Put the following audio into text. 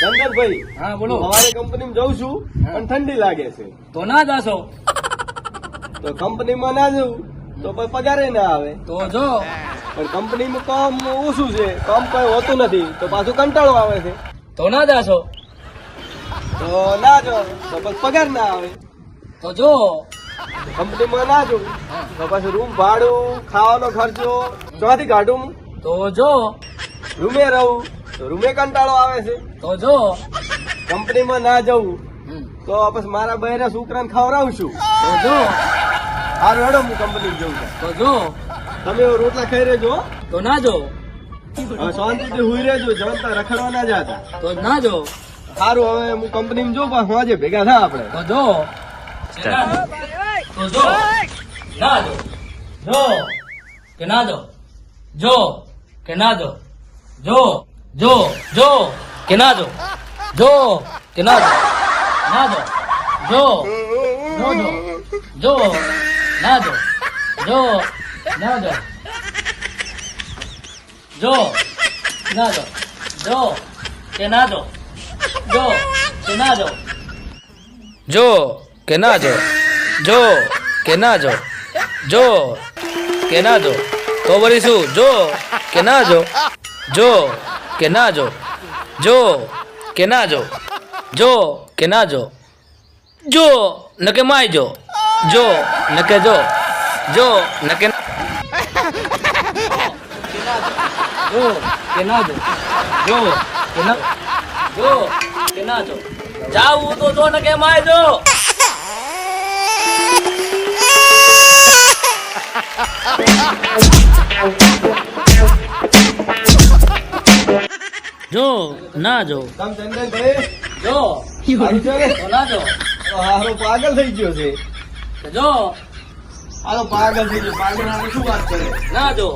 ચંદનભાઈ હા બોલો. અમારે કંપનીમાં જઉં છું. પણ ઠંડી લાગે છે. તો ના જાશો? તો કંપનીમાં ના જવું તો પછી પગારે ના આવે. તો જો. પણ કંપનીમાં કામ ઓછું છે કામ કઈ હોતું નથી તો પાછું કંટાળો આવે છે. તો ના જાશો? તો ના જો તો પછી પગાર ના આવે. તો જો. કંપનીમાં ના જવું તો પછી રૂમ ભાડું ખાવાનો ખર્ચો ચોથી કાઢું તો જો. રૂમે રહું. રૂમે કંટાળો આવે છે? તો જો. કંપનીમાં ના જવું. તો પછી મારા બહેરા છોકરાને ખવડાવું છું તો જો. હારું હેડો હું કંપની જઉં છું. તો જો. તમે રોટલા ખાઈ રહેજો તો ના જો. હવે શાંતિથી હુઈ રહેજો જમતા રખડવા ના જાતા. તો ના જો. સારું હવે હું કંપનીમાં જોઉં પાછું આજે ભેગા થા આપણે. તો જો. તો જો. ના જો. જો. કે ના જો. જો. કે ના જો. જો. જો જો કે ના જો જો કે ના જો ના જો જો જો જો જો ના જો જો ના જો જો ના જો જો કે ના જો જો કે ના જો જો કે ના જો જો કે ના જો જો કે ના જો તો વળી જો કે ના જો જો કે ના જો જો કે ના જો જો કે ના જો જો નકે માય જો જો નકે જો જો જો, કે ના કે ના, જો કે ના જો. જાવું તો જો ન કે માય જો. જો ના જો. તમ ચંદનભાઈ જો ને? જો હારો પાગલ થઈ ગયો છે. જો. આ તો પાગલ થઈ ગયો. પાગલ શું વાત કરે? ના જો.